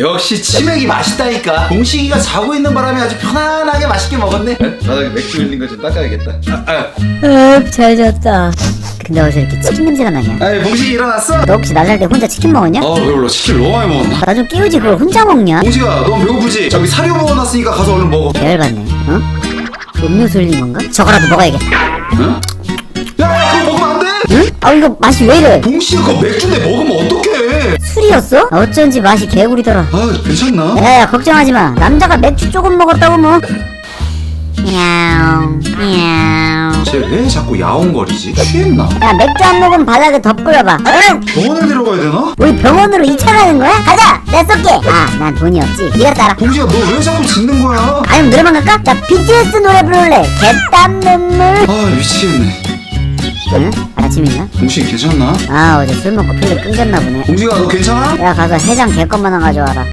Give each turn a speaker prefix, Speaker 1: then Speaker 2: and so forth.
Speaker 1: 역시 치맥이 맛있다니까 동식이가 자고 있는 바람에 아주 편안하게 맛있게 먹었네 바닥에 맥주 흘린 거 좀 닦아야겠다 아,
Speaker 2: 어, 잘 잤다. 근데 어디서 이렇게 치킨 냄새가 나냐?
Speaker 1: 아. 아이 봉식이 일어났어?
Speaker 2: 너 혹시 날날 때 혼자 치킨 먹었냐?
Speaker 1: 어 배불러 치킨 너무 많이 먹었나
Speaker 2: 나 좀 끼우지 그걸 혼자 먹냐?
Speaker 1: 봉식아 넌 배고프지? 저기 사료 먹어놨으니까 가서 얼른 먹어
Speaker 2: 열받네. 어? 음료수 흘린 건가? 저거라도 먹어야겠다.
Speaker 1: 응? 야 그거 먹으면 안 돼!
Speaker 2: 응? 아 이거 맛이 왜 이래?
Speaker 1: 봉식아 그거 맥주인데 먹으면
Speaker 2: 술이었어? 어쩐지 맛이 개구리더라.
Speaker 1: 아 괜찮나?
Speaker 2: 야야 걱정하지 마. 남자가 맥주 조금 먹었다고 뭐. 야옹 야옹.
Speaker 1: 쟤 왜 자꾸 야옹거리지? 취했나?
Speaker 2: 야 맥주 한 모금 바닥에. 응?
Speaker 1: 병원을 데려가야 되나?
Speaker 2: 우리 병원으로 2차 가는 거야? 가자. 내 쏠게. 아난 돈이 없지. 네가 따라.
Speaker 1: 봉식아 너왜 자꾸 짖는 거야?
Speaker 2: 아니면 노래방 갈까? 나 BTS 노래 부를래. 개땀 눈물.
Speaker 1: 아 미치겠네
Speaker 2: 응? 아침 있나?
Speaker 1: 봉식이 괜찮나?
Speaker 2: 아 어제 술 먹고 필름 끊겼나 보네.
Speaker 1: 봉식아 너 괜찮아?
Speaker 2: 야 가서 해장 개껌만 하나 가져와라.